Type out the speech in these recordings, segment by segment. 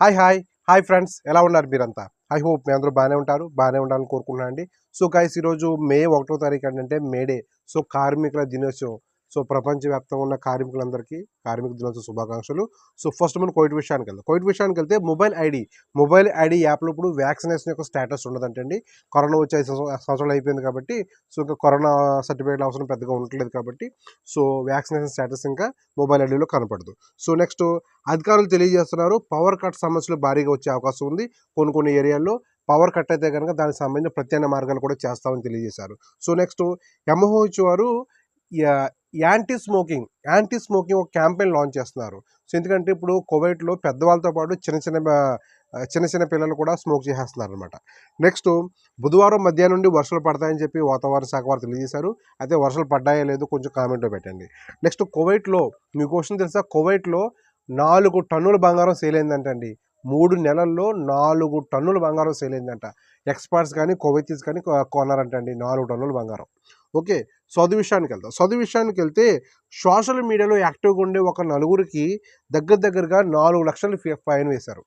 Hi hi. Hi friends ఎలా ఉన్నారు మీరంతా? ఐ హోప్ మీ అందరూ బాగానే ఉంటారు బాగానే ఉండాలని కోరుకుంటున్నాను అండి సో గైస్ ఈరోజు మే ఒకటో తారీఖు ఏంటంటే మేడే సో కార్మికుల దినోత్సవం. సో ప్రపంచవ్యాప్తంగా ఉన్న కార్మికులందరికీ కార్మిక దినోత్సవ శుభాకాంక్షలు. సో ఫస్ట్ మనం కోవిడ్ విషయానికి వెళ్దాం. కోవిడ్ విషయానికి వెళ్తే మొబైల్ ఐడి మొబైల్ ఐడి యాప్లో ఇప్పుడు వ్యాక్సినేషన్ యొక్క స్టేటస్ ఉండదంటండి కరోనా వచ్చే సంవత్సరాలు అయిపోయింది కాబట్టి సో ఇంకా కరోనా సర్టిఫికేట్ అవసరం పెద్దగా ఉండట్లేదు కాబట్టి సో వ్యాక్సినేషన్ స్టేటస్ ఇంకా మొబైల్ ఐడిలో కనపడదు. సో నెక్స్ట్ అధికారులు తెలియజేస్తున్నారు పవర్ కట్ సమస్యలు భారీగా వచ్చే అవకాశం ఉంది. కొన్ని కొన్ని ఏరియాల్లో పవర్ కట్ అయితే కనుక దానికి సంబంధించిన ప్రత్యామ్నాయ మార్గాలు కూడా చేస్తామని తెలియజేశారు. సో నెక్స్ట్ ఎంఓహెచ్ వారు యా- యాంటీ స్మోకింగ్ యాంటీ స్మోకింగ్ ఒక క్యాంపెయిన్ లాంచ్ చేస్తున్నారు. సో ఎందుకంటే ఇప్పుడు కువైట్లో పెద్దవాళ్ళతో పాటు చిన్న చిన్న చిన్న చిన్న పిల్లలు కూడా స్మోక్ చేసేస్తున్నారు అనమాట నెక్స్ట్ బుధవారం మధ్యాహ్నం నుండి వర్షాలు పడతాయని చెప్పి వాతావరణ శాఖ వారు తెలియజేశారు. అయితే వర్షాలు పడ్డాయో లేదో కొంచెం కామెంట్లో పెట్టండి. నెక్స్ట్ కువైట్లో మీకు క్వశ్చన్ తెలుసా? కువైట్లో నాలుగు టన్నుల బంగారం సేల్ అయిందంటండి. మూడు నెలల్లో నాలుగు టన్నుల బంగారం సేల్ అయిందంట. ఎక్స్పర్ట్స్ కానీ కోవైతీస్ కానీ కొన్నారంటండి నాలుగు టన్నుల బంగారం. ఓకే చదువు విషయానికి వెళ్తాం చదువు విషయానికి వెళ్తే సోషల్ మీడియాలో యాక్టివ్గా ఉండే ఒక నలుగురికి దగ్గర దగ్గరగా నాలుగు లక్షలు ఫైన్ వేశారు.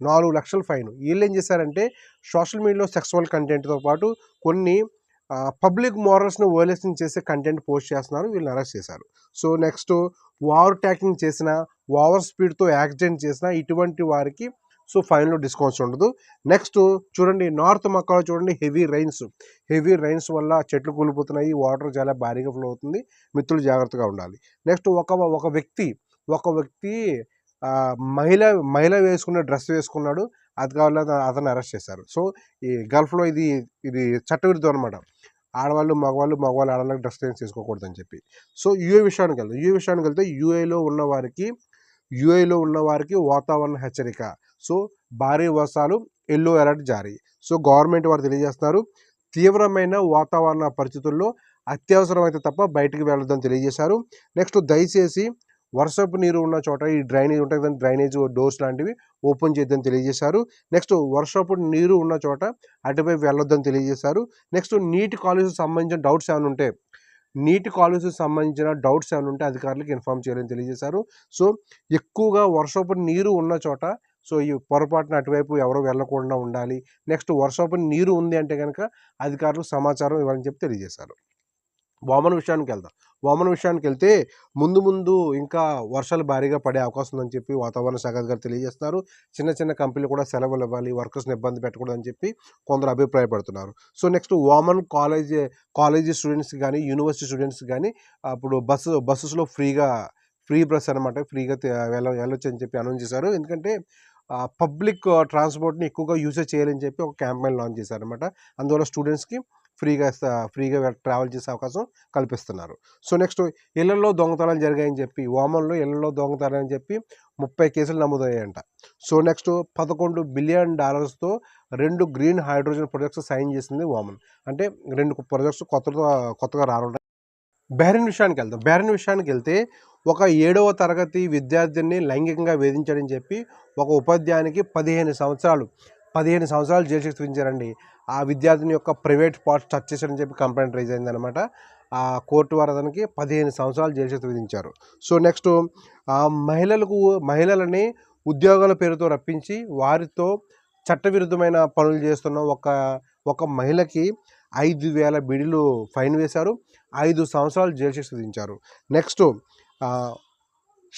నాలుగు లక్షల ఫైన్. వీళ్ళు ఏం చేశారంటే సోషల్ మీడియాలో సెక్సువల్ కంటెంట్తో పాటు కొన్ని పబ్లిక్ మోరల్స్ను వయోలేషన్ చేసే కంటెంట్ పోస్ట్ చేస్తున్నారు. వీళ్ళని అరెస్ట్ చేశారు. సో నెక్స్ట్ ఓవర్ ట్యాకింగ్ చేసిన ఓవర్ స్పీడ్తో యాక్సిడెంట్ చేసిన ఇటువంటి వారికి సో ఫైన్లో డిస్కౌంట్స్ ఉండదు. నెక్స్ట్ చూడండి నార్త్ మక్కాలో చూడండి హెవీ రైన్స్. హెవీ రైన్స్ వల్ల చెట్లు కూలిపోతున్నాయి వాటర్ చాలా భారీగా ఫ్లో అవుతుంది. మిత్రులు జాగ్రత్తగా ఉండాలి. నెక్స్ట్ ఒక ఒక వ్యక్తి ఒక వ్యక్తి మహిళ మహిళ వేసుకున్న డ్రెస్ వేసుకున్నాడు అది కావాలి అతను అరెస్ట్ చేశారు. సో ఈ గల్ఫ్లో ఇది ఇది చట్టవిరుద్ధం అనమాట ఆడవాళ్ళు మగవాళ్ళు మగవాళ్ళు ఆడవాళ్ళకి డ్రెస్ చేంజ్ అని చెప్పి. సో యూఏ విషయానికి వెళ్తాం యూఏ విషయానికి వెళ్తే యూఏలో ఉన్న వారికి యూఏలో ఉన్న వారికి వాతావరణ హెచ్చరిక. సో భారీ వర్షాలు ఎల్లో అలర్ట్ జారీ. సో గవర్నమెంట్ వారు తెలియజేస్తున్నారు తీవ్రమైన వాతావరణ పరిస్థితుల్లో అత్యవసరమైతే తప్ప బయటికి వెళ్ళొద్దని తెలియజేశారు. నెక్స్ట్ దయచేసి వర్షపు నీరు ఉన్న చోట ఈ డ్రైనేజ్ ఉంటుంది కదా డ్రైనేజ్ డోర్స్ లాంటివి ఓపెన్ చేద్దని తెలియజేశారు. నెక్స్ట్ వర్షపు నీరు ఉన్న చోట అటుపై వెళ్ళొద్దని తెలియజేశారు. నెక్స్ట్ నీటి కాలేజీకి సంబంధించిన డౌట్స్ ఏమైనా ఉంటే నీటి కాలేజీకి సంబంధించిన డౌట్స్ ఏమైనా ఉంటే అధికారులకు ఇన్ఫామ్ చేయాలని తెలియజేశారు. సో ఎక్కువగా వర్షపు నీరు ఉన్న చోట సో ఈ పొరపాటున అటువైపు ఎవరు వెళ్ళకుండా ఉండాలి. నెక్స్ట్ వర్షపు నీరు ఉంది అంటే కనుక అధికారులకు సమాచారం ఇవ్వాలని చెప్పి తెలియజేశారు. వామన విషయానికి వెళ్దాం. వామన విషయానికి వెళ్తే ముందు ముందు ఇంకా వర్షాలు భారీగా పడే అవకాశం ఉందని చెప్పి వాతావరణ శాఖ గారు తెలియజేస్తారు. చిన్న చిన్న కంపెనీలు కూడా సెలవులు ఇవ్వాలి వర్కర్స్ని ఇబ్బంది పెట్టకూడదని చెప్పి కొందరు అభిప్రాయపడుతున్నారు. So next woman college college students కానీ యూనివర్సిటీ స్టూడెంట్స్ కానీ అప్పుడు బస్సు బస్సెస్లో ఫ్రీగా ఫ్రీ బస్ అనమాట ఫ్రీగా వెళ్ళ వెళ్ళొచ్చు అని చెప్పి అనౌన్స్ చేశారు. ఎందుకంటే పబ్లిక్ ట్రాన్స్పోర్ట్ని ఎక్కువగా యూసేజ్ చేయాలని చెప్పి ఒక క్యాంపెయిన్ లాంచ్ చేశారనమాట అందువల్ల స్టూడెంట్స్కి ఫ్రీగా ఫ్రీగా ట్రావెల్ చేసే అవకాశం కల్పిస్తున్నారు. సో నెక్స్ట్ ఇళ్ళలో దొంగతనాలు జరిగాయని చెప్పి ఓమన్లో ఇళ్ళలో దొంగతనాలని అని చెప్పి ముప్పై కేసులు నమోదయ్యాయంట. సో నెక్స్ట్ పదకొండు బిలియన్ డాలర్స్తో రెండు గ్రీన్ హైడ్రోజన్ ప్రాజెక్ట్స్ సైన్ చేసింది ఓమన్ అంటే రెండు ప్రాజెక్ట్స్ కొత్తగా కొత్తగా రానున్నాయి బెహరిన్ విషయానికి వెళ్దాం. బెహరిన్ విషయానికి వెళ్తే ఒక ఏడవ తరగతి విద్యార్థిని లైంగికంగా వేధించాడని చెప్పి ఒక ఉపాధ్యాయునికి పదిహేను సంవత్సరాలు. పదిహేను సంవత్సరాలు జైలు శిక్ష విధించారండి. ఆ విద్యార్థిని యొక్క ప్రైవేట్ పార్ట్స్ టచ్ చేశారని చెప్పి కంప్లైంట్ రైజ్ అయిందనమాట ఆ కోర్టు వారు అతనికి పదిహేను సంవత్సరాలు జైలు శిక్ష విధించారు. సో నెక్స్ట్ మహిళలకు మహిళలని ఉద్యోగాల పేరుతో రప్పించి వారితో చట్టవిరుద్ధమైన పనులు చేస్తున్న ఒక ఒక మహిళకి ఐదు వేల బిడిలు ఫైన్ వేశారు. ఐదు సంవత్సరాలు జైలు శిక్ష విధించారు. Next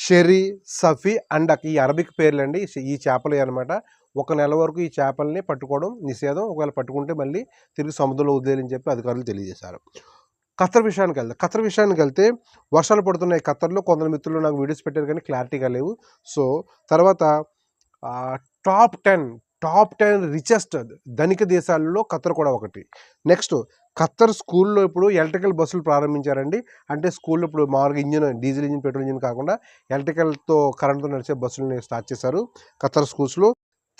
sherry sheri safi and ఈ అరబిక్ పేర్లండి. ఈ చేపలు అనమాట. ఒక నెల వరకు ఈ చేపల్ని పట్టుకోవడం నిషేధం. ఒకవేళ పట్టుకుంటే మళ్ళీ తిరిగి సముద్రంలో వదిలేయాలని చెప్పి అధికారులు తెలియజేశారు. ఖత్తర్ విషయానికి వెళ్తే ఖత్తర్ విషయానికి వెళ్తే వర్షాలు పడుతున్నాయి ఖత్తర్లో కొందరు మిత్రులు నాకు వీడియోస్ పెట్టారు కానీ క్లారిటీగా లేవు. సో తర్వాత top ten top ten richest ధనిక దేశాలలో ఖత్తర్ కూడా ఒకటి. నెక్స్ట్ ఖత్తర్ స్కూల్లో ఇప్పుడు ఎలక్ట్రికల్ బస్సులు ప్రారంభించారండి. అంటే స్కూల్లో ఇప్పుడు మామూలుగా engine diesel engine petrol engine కాకుండా ఎలక్ట్రికల్తో కరెంట్తో నడిచే బస్సులని స్టార్ట్ చేశారు ఖత్తర్ స్కూల్స్లో.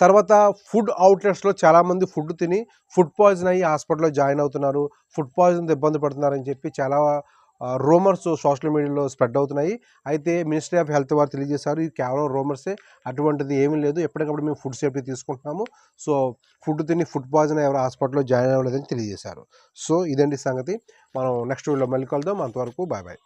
తర్వాత ఫుడ్ అవుట్లెట్స్లో చాలామంది ఫుడ్ తిని ఫుడ్ పాయిజన్ అయ్యి హాస్పిటల్లో జాయిన్ అవుతున్నారు. ఫుడ్ పాయిజన్తో ఇబ్బంది పడుతున్నారని చెప్పి చాలా రూమర్స్ సోషల్ మీడియాలో స్ప్రెడ్ అవుతున్నాయి. అయితే మినిస్ట్రీ ఆఫ్ హెల్త్ వారు తెలియజేశారు ఇది కేవలం రూమర్సే అటువంటిది ఏమీ లేదు. ఎప్పటికప్పుడు మేము ఫుడ్ సేఫ్టీ తీసుకుంటున్నాము. సో ఫుడ్ తిని ఫుడ్ పాయిజన్ ఎవరు హాస్పిటల్లో జాయిన్ అవ్వలేదని తెలియజేశారు. సో ఇదండి సంగతి. మనం నెక్స్ట్ వీడియోలో మళ్ళీ కలుద్దాం. అంతవరకు బాయ్ బాయ్